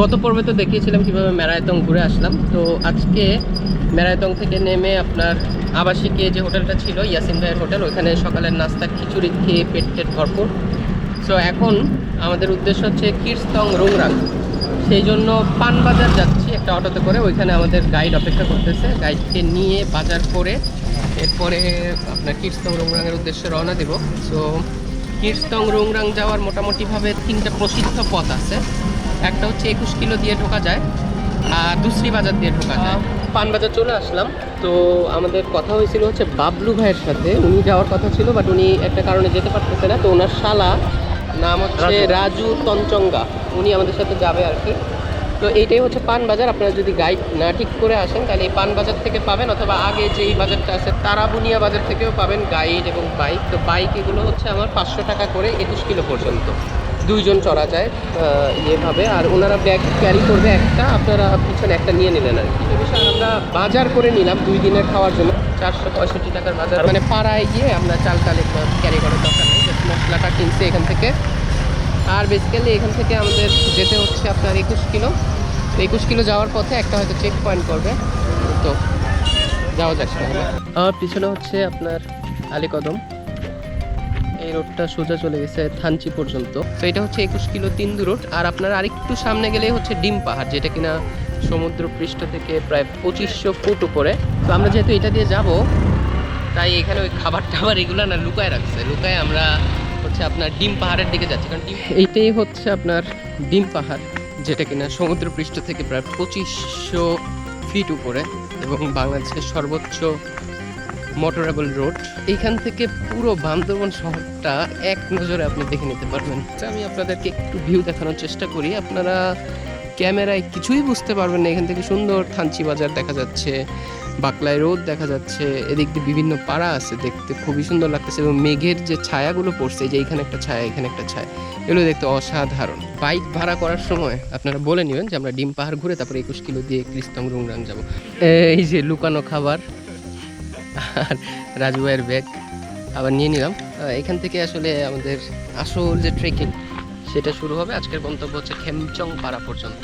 গত পর্বে তো দেখিয়েছিলাম কীভাবে মেরায়তং ঘুরে আসলাম। তো আজকে মেরায়তং থেকে নেমে আপনার আবাসিকে যে হোটেলটা ছিল, ইয়াসিন ভাইয়ের হোটেল, ওইখানে সকালের নাস্তা, খিচুড়ি খেয়ে পেট টেট ভরপুর। সো এখন আমাদের উদ্দেশ্য হচ্ছে কিরস্তং রুংরাং। সেই জন্য পানবাজার যাচ্ছি একটা অটোতে করে, ওইখানে আমাদের গাইড অপেক্ষা করতেছে। গাইডকে নিয়ে বাজার করে এরপরে আপনার কিরস্তং রুংরাংয়ের উদ্দেশ্যে রওনা দেব। সো কিরস্তং রুংরাং যাওয়ার মোটামুটিভাবে তিনটা প্রসিদ্ধ পথ আছে। একটা হচ্ছে একুশ কিলো দিয়ে ঢোকা যায় আর দুসরি বাজার দিয়ে ঢোকা যায়। পানবাজার চলে আসলাম। তো আমাদের কথা হয়েছিল হচ্ছে বাবলু ভাইয়ের সাথে। উনি যাওয়ার কথা ছিল বাট উনি একটা কারণে যেতে পারতেছে না। তো ওনার শালা নাম হচ্ছে রাজু। তঞ্চঙ্গা। উনি আমাদের সাথে যাবে আর কি। তো এইটাই হচ্ছে পান বাজার। আপনারা যদি গাইড না ঠিক করে আসেন তাহলে এই পান বাজার থেকে পাবেন অথবা আগে যেই বাজারটা আছে তারাবুনিয়া বাজার থেকেও পাবেন গাইড এবং বাইক তো বাইক এগুলো হচ্ছে আমার পাঁচশো টাকা করে একুশ কিলো পর্যন্ত। দুইজন চড়া যায় ইয়েভাবে আর ওনারা ব্যাগ ক্যারি করবে একটা আপনারা পিছনে একটা নিয়ে নিলেন আর কি। আমরা বাজার করে নিলাম দুই দিনের খাওয়ার জন্য। চারশো পঁয়ষট্টি টাকার বাজার। মানে পাড়ায় গিয়ে আমরা চাল টাল ক্যারি করার দরকার নেই মশলাটা কিনছে এখান থেকে। আর বেসিক্যালি এখান থেকে আমাদের যেতে হচ্ছে আপনার একুশ কিলো। তো একুশ কিলো যাওয়ার পথে একটা হয়তো চেক পয়েন্ট করবে। তো যাওয়া যাক তাহলে। আমার পিছনে হচ্ছে আপনার আলীকদম। রোডটা সোজা চলে গেছে থানচি পর্যন্ত। তো এটা হচ্ছে একুশ কিলো তিন্দু রোড। আর আপনার আরেকটু সামনে গেলে হচ্ছে ডিম পাহাড়, যেটা কিনা সমুদ্র পৃষ্ঠ থেকে প্রায় পঁচিশশো ফুট উপরে। তো আমরা যেহেতু এটা দিয়ে যাব, তাই এখানে ওই খাবার টাবার এগুলো না লুকায় রাখছে। লুকায় আমরা হচ্ছে আপনার ডিম পাহাড়ের দিকে যাচ্ছি। কারণ ডিম এইটাই হচ্ছে আপনার ডিম পাহাড়, যেটা কিনা সমুদ্র পৃষ্ঠ থেকে প্রায় পঁচিশশো ফিট উপরে এবং বাংলাদেশের সর্বোচ্চ মোটরেবল রোড এইখান থেকে পুরো বান্দরবন শহরটা এক নজরে আপনি দেখে নিতে পারবেন। আচ্ছা, আমি আপনাদেরকে একটু ভিউ দেখানোর চেষ্টা করি। আপনারা ক্যামেরায় কিছুই বুঝতে পারবেন না। এখান থেকে সুন্দর থানচি বাজার দেখা যাচ্ছে বাকলাই রোড দেখা যাচ্ছে এদিক দিয়ে বিভিন্ন পাড়া আছে দেখতে খুবই সুন্দর লাগতেছে এবং মেঘের যে ছায়াগুলো পড়ছে যে এখানে একটা ছায়া এখানে একটা ছায়া এগুলো দেখতে অসাধারণ। বাইক ভাড়া করার সময় আপনারা বলে নেবেন যে আমরা ডিম পাহাড় ঘুরে তারপরে একুশ কিলো দিয়ে ক্রিস্তং রুংরাং যাব। এই যে লুকানো খাবার আর রাজু ভাইয়ের ব্যাগ আবার নিয়ে নিলাম। এখান থেকে আসলে আমাদের আসল যে ট্রেকিং সেটা শুরু হবে। আজকের গন্তব্য হচ্ছে খেমচং পাড়া পর্যন্ত।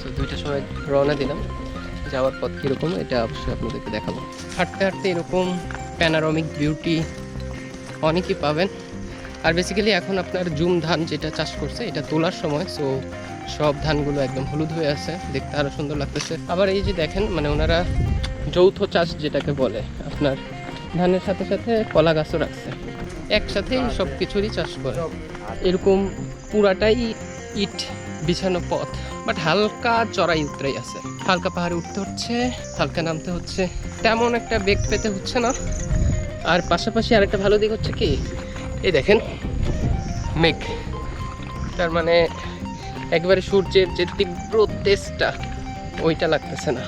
তো দুইটার সময় রওনা দিলাম। যাওয়ার পথ কীরকম, এটা অবশ্যই আপনাদেরকে দেখাবো। হাঁটতে হাঁটতে এরকম প্যানারমিক বিউটি অনেকই পাবেন। আর বেসিক্যালি এখন আপনার জুম ধান যেটা চাষ করছে, এটা তোলার সময়। সো সব ধানগুলো একদম হলুদ হয়ে আছে। দেখতে আরও সুন্দর লাগতেছে। আবার এই যে দেখেন মানে ওনারা যৌথ চাষ যেটাকে বলে আপনার ধানের সাথে সাথে কলা গাছও রাখছে। একসাথেই সব কিছুরই চাষ করে। এরকম পুরাটাই ইট বিছানো পথ বাট হালকা চড়াই উতরাই আছে। হালকা পাহাড়ে উঠতে হচ্ছে, হালকা নামতে হচ্ছে। তেমন একটা বেগ পেতে হচ্ছে না। আর পাশাপাশি আরেকটা ভালো দিক হচ্ছে কি, এই দেখেন, মেঘ। তার মানে একবারে সূর্যের যে তীব্র তেজটা, ওইটা লাগতেছে না।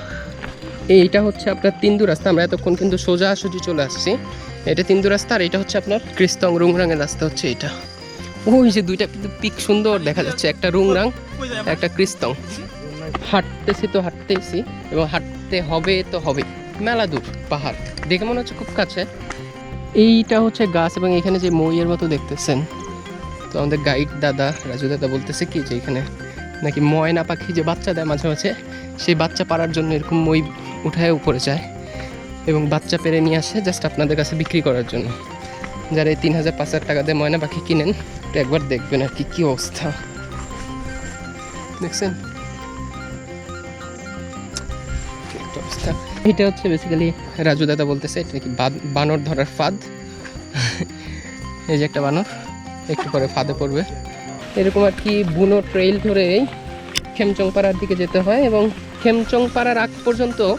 এইটা হচ্ছে আপনার তিন্দু রাস্তা। আমরা এতক্ষণ কিন্তু সোজা সোজি চলে আসছি। এটা তিন্দু রাস্তা আর এটা হচ্ছে আপনার ক্রিস্তং রুংরাঙের রাস্তা হচ্ছে এটা। ওই যে দুইটা কিন্তু পিক সুন্দর দেখা যাচ্ছে, একটা রুংরাং, একটা ক্রিস্তং হাঁটতেছি তো হাঁটতেছি এবং হাঁটতে হবে তো হবে। মেলা দূর, পাহাড়। দেখে মনে হচ্ছে খুব কাছে। এইটা হচ্ছে গাছ এবং এখানে যে মইয়ের মতো দেখতেছেন। তো আমাদের গাইড দাদা, রাজু দাদা বলতেছে কি যে এখানে নাকি ময়না পাখি যে বাচ্চা দেয় মাঝে মাঝে, সেই বাচ্চা পাড়ার জন্য এরকম মই উঠায় উপরে যায় এবং বাচ্চা পেরে নিয়ে আসে জাস্ট আপনাদের কাছে বিক্রি করার জন্য। যারা এই তিন হাজার পাঁচ হাজার টাকা দিয়ে ময়না পাখি কিনেন তো একবার দেখবেন আর কি, কী অবস্থা। দেখছেন? অবস্থা। এটা হচ্ছে বেসিক্যালি রাজু দাদা বলতেছে, এটা বাদ- বানর ধরার ফাঁদ। এই যে একটা বানর, একটু পরে ফাঁদে পড়বে। এরকম আর কি, বুনো ট্রেইল ধরেই খেমচং পাড়ার দিকে যেতে হয় এবং খেমচং পাড়ার আগ পর্যন্ত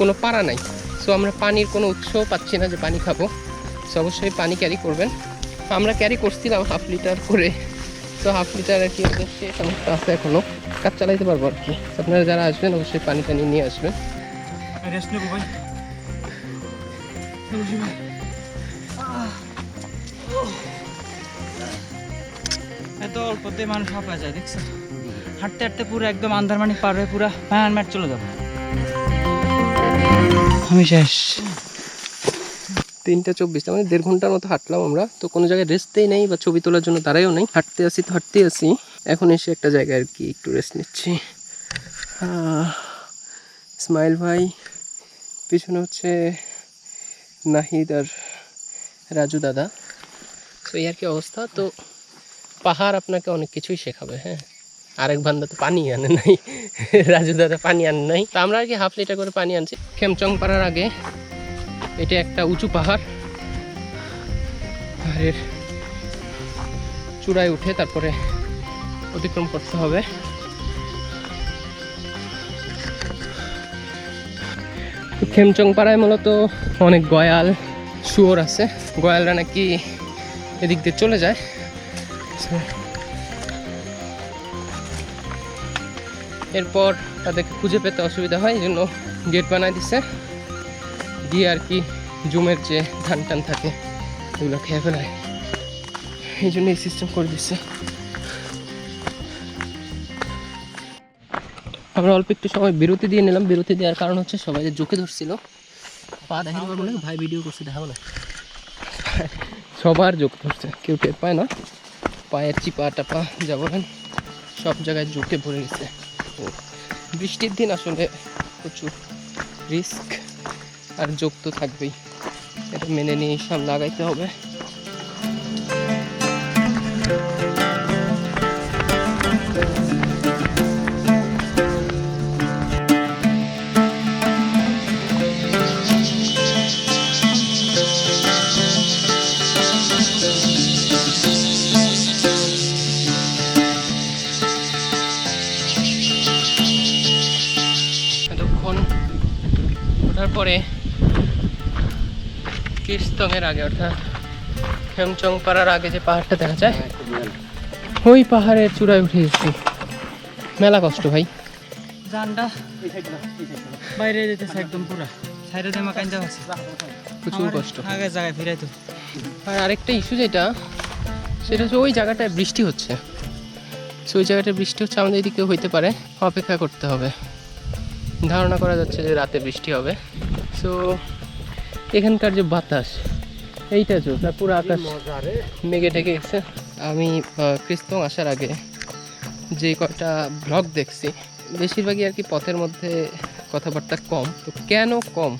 কোনো পাড়া নাই। সো আমরা পানির কোনো উৎসও পাচ্ছি না যে পানি খাব। সো অবশ্যই পানি ক্যারি করবেন। আমরা ক্যারি করছিলাম হাফ লিটার করে। তো হাফ লিটার আর কি ওদের সে সমস্যা আছে এখনও কাজ চালাইতে পারব আর কি। আপনারা যারা আসবেন, অবশ্যই পানি টানি নিয়ে আসবেন। এত অল্পতে মানুষ হাঁপা যায়, দেখছ? হাঁটতে হাঁটতে পুরো একদম আন্দারমানি পার হয়ে পুরো ম্যাট চলে যাব। আমি শেষ। তিনটা চব্বিশ মানে দেড় ঘণ্টার মতো হাঁটলাম আমরা। তো কোনো জায়গায় রেস্টেই নেই বা ছবি তোলার জন্য দাঁড়াইও নেই। হাঁটতে আসি তো হাঁটতে আসি। এখন এসে একটা জায়গায় আর কি একটু রেস্ট নিচ্ছি। স্মাইল ভাই, পিছনে হচ্ছে নাহিদ আর রাজু দাদা। তো এই আর কি অবস্থা। তো পাহাড় আপনাকে অনেক কিছুই শেখাবে হ্যাঁ? আরেক বান্দা তো পানি আনে নাই, রাজু দাদা পানি আনে নাই। তো আমরা আর কি হাফ লিটার করে পানি আনছি। খেমচং পাড়ার আগে এটা একটা উঁচু পাহাড়, পাহাড়ের চূড়ায় উঠে তারপরে অতিক্রম করতে হবে। খেমচং পাড়ায় মূলত অনেক গয়াল, শুয়োর আছে। গয়ালরা নাকি এদিক দিয়ে চলে যায়। এরপর তাদেরকে খুঁজে পেতে অসুবিধা হয় এই জন্য গেট বানায় দিছে। দিয়ে আর কি জুমের যে ধান টান থাকে এগুলো খেয়ে ফেলায় এই জন্য এই সিস্টেম করে দিচ্ছে আমরা অল্প একটু সময় বিরতি দিয়ে নিলাম। বিরতি দেওয়ার কারণ হচ্ছে সবাই যে জোকে ধরছিল। পা দেখা না ভাই ভিডিও করছে দেখাবো না। সবার যোগ ধরছে কেউ টের পায় না। পায়ের চিপা টাপা যা বলেন সব জায়গায় জোকে ভরে গেছে। তো বৃষ্টির দিন আসলে প্রচুর রিস্ক আর যোগ তো থাকবেই। এটা মেনে নিয়ে সামনে আগাইতে হবে। পরে কীর্তনের আগে অর্থাৎ খেমচং পাড়ার আগে যে পাহাড়টা দেখা যায় ওই পাহাড়ের চূড়ায় উঠে গেছি মেলা কষ্ট ভাই। জানটা বাইরে যেতেছে একদম পুরা। সাইডে দিয়ে মাকাইন আছে। প্রচুর কষ্ট। আগে জায়গায় ফিরাই তো। আর আরেকটা ইস্যু যেটা সেটা হচ্ছে ওই জায়গাটায় বৃষ্টি হচ্ছে। ওই জায়গাটায় বৃষ্টি হচ্ছে আমাদের এদিকে হইতে পারে। অপেক্ষা করতে হবে। ধারণা করা যাচ্ছে যে রাতে বৃষ্টি হবে। সো এখানকার যে বাতাস এইটা চোখ পুরো আকাশ মেঘে ঢেকে গেছে। আমি ক্রিস্তং আসার আগে যে কয়টা ব্লগ দেখছি বেশিরভাগই আর কি পথের মধ্যে কথাবার্তা কম। তো কেন কম?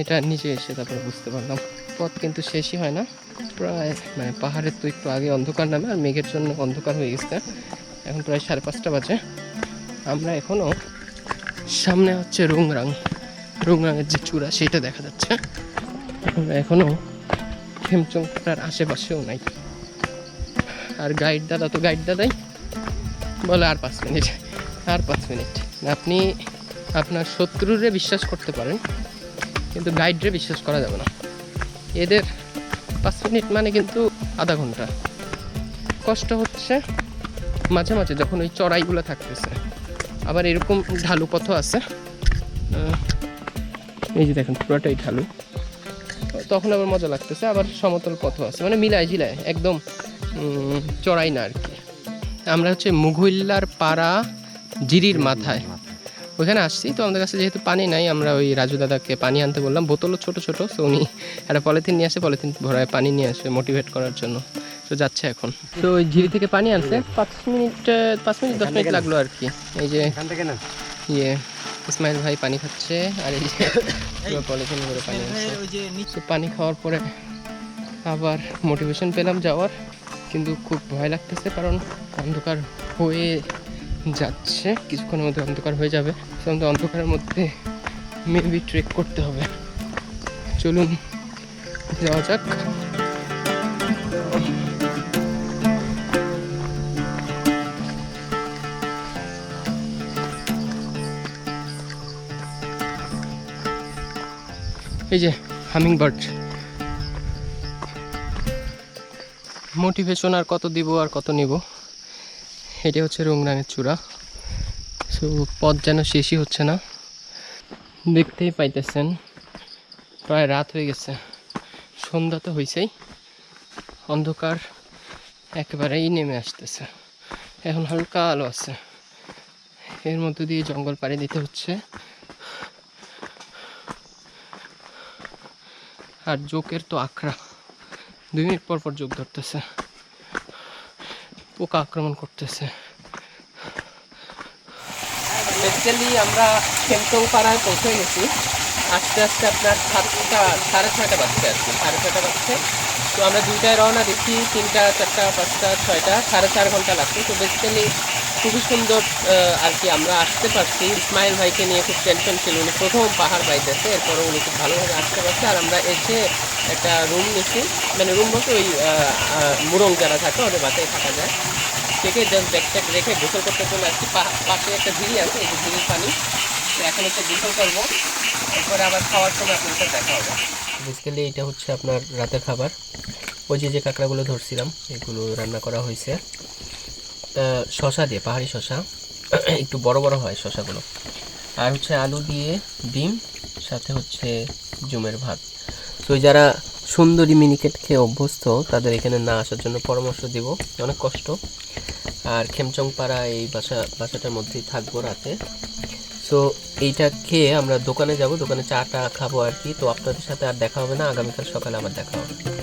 এটা নিচে এসে তারপরে বুঝতে পারলাম। পথ কিন্তু শেষই হয় না। প্রায় মানে পাহাড়ের তো একটু আগে অন্ধকার নামে আর মেঘের জন্য অন্ধকার হয়ে গেছে। এখন প্রায় সাড়ে পাঁচটা বাজে। আমরা এখনও সামনে হচ্ছে রুংরাং। রুংরাংয়ের যে চূড়া সেটা দেখা যাচ্ছে। আমরা এখনও আশেপাশেও নাই। আর গাইড দাদা তো গাইড দাদাই। বলে আর পাঁচ মিনিট, আর পাঁচ মিনিট। আপনি আপনার শত্রুরে বিশ্বাস করতে পারেন, কিন্তু গাইডরে বিশ্বাস করা যাবে না। এদের পাঁচ মিনিট মানে কিন্তু আধা ঘণ্টা। কষ্ট হচ্ছে মাঝে মাঝে যখন ওই চড়াইগুলো থাকতেছে। আবার এরকম ঢালু পথও আছে। এই যে দেখেন পুরোটাই ঢালু। তখন আবার মজা লাগতেছে আবার সমতল পথও আছে। মানে মিলায় ঝিলায় একদম চড়াই না আর কি। আমরা হচ্ছে মুঘুল্লার পাড়া জিরির মাথায়। ওইখানে আসছি তো আমাদের কাছে যেহেতু পানি নাই আমরা ওই রাজু দাদাকে পানি আনতে বললাম। বোতলও ছোট ছোট তো উনি একটা পলিথিন নিয়ে আসে পলিথিন ভরায় পানি নিয়ে আসে মোটিভেট করার জন্য। তো যাচ্ছে এখন। তো ওই ঝিরি থেকে পানি আনছে পাঁচ মিনিট পাঁচ মিনিট দশ মিনিট লাগল আর কি। এই যে ইয়ে ইসমাইল ভাই পানি খাচ্ছে আর এই যে পলিথিন করে পানি তো পানি খাওয়ার পরে আবার মোটিভেশন পেলাম যাওয়ার কিন্তু খুব ভয় লাগতেছে কারণ অন্ধকার হয়ে যাচ্ছে কিছুক্ষণের মধ্যে অন্ধকার হয়ে যাবে। তো আমাদের অন্ধকারের মধ্যে মেবি ট্রেক করতে হবে। চলুন যাওয়া যাক। এই যে হামিং বার্ড মোটিভেশন আর কত দিব আর কত নিব এটা হচ্ছে রংরাঙের চূড়া। সো পথ যেন শেষই হচ্ছে না। দেখতেই পাইতেছেন, প্রায় রাত হয়ে গেছে। সন্ধ্যা তো হয়েছেই অন্ধকার একেবারেই নেমে আসতেছে। এখন হালকা আলো আছে। এর মধ্যে দিয়ে জঙ্গল পাড়ি দিতে হচ্ছে। আর জোকের তো আখড়া। দুই মিনিট পর পর যোগ ধরতেছে। পোকা আক্রমণ করতেছে। আমরা খেমটং পাড়ায় পৌঁছে গেছি। আস্তে আস্তে আপনার সাতটা সাড়ে ছয়টা বাজছে আর কি। সাড়ে ছয়টা বাজছে। তো আমরা দুইটায় রওনা দিচ্ছি। তিনটা, চারটা, পাঁচটা, ছয়টা, সাড়ে চার ঘণ্টা লাগছে। তো বেসিক্যালি খুবই সুন্দর আর কি আমরা আসতে পারছি। ইসমাইল ভাইকে নিয়ে খুব টেনশন ছিল। উনি প্রথম পাহাড় বাইতেছে এরপরে উনি খুব ভালোভাবে আসতে পারছে। আর আমরা এসে একটা রুম নিচ্ছি মানে রুম বলতে ওই মুরং যারা থাকে, ওদের বাসায় থাকা যায়। থেকে জাস্ট ব্যাগট্যাগ রেখে গোসল করতে চলে আসছি। পাশে একটা ঝিরি আছে, এই যে পানি। এখন হচ্ছে গোসল করব। এরপরে আবার খাওয়ার সময় আপনার সাথে দেখা হবে। বেসিক্যালি এটা হচ্ছে আপনার রাতের খাবার। ওই যে যে কাঁকড়াগুলো ধরছিলাম, এগুলো রান্না করা হয়েছে। শশা দিয়ে, পাহাড়ি শশা। একটু বড় বড় হয় শশাগুলো। আর হচ্ছে আলু দিয়ে ডিম, সাথে হচ্ছে জুমের ভাত। তো যারা সুন্দরী মিনিকেট খেয়ে অভ্যস্ত, তাদের এখানে না আসার জন্য পরামর্শ দিব। অনেক কষ্ট। আর খেমচং পাড়া এই বাসা, বাসাটার মধ্যেই থাকব রাতে। সো এইটা খেয়ে আমরা দোকানে যাব। দোকানে চাটা খাব আর কি। তো আপনাদের সাথে আর দেখা হবে না। আগামীকাল সকালে আবার দেখা হবে।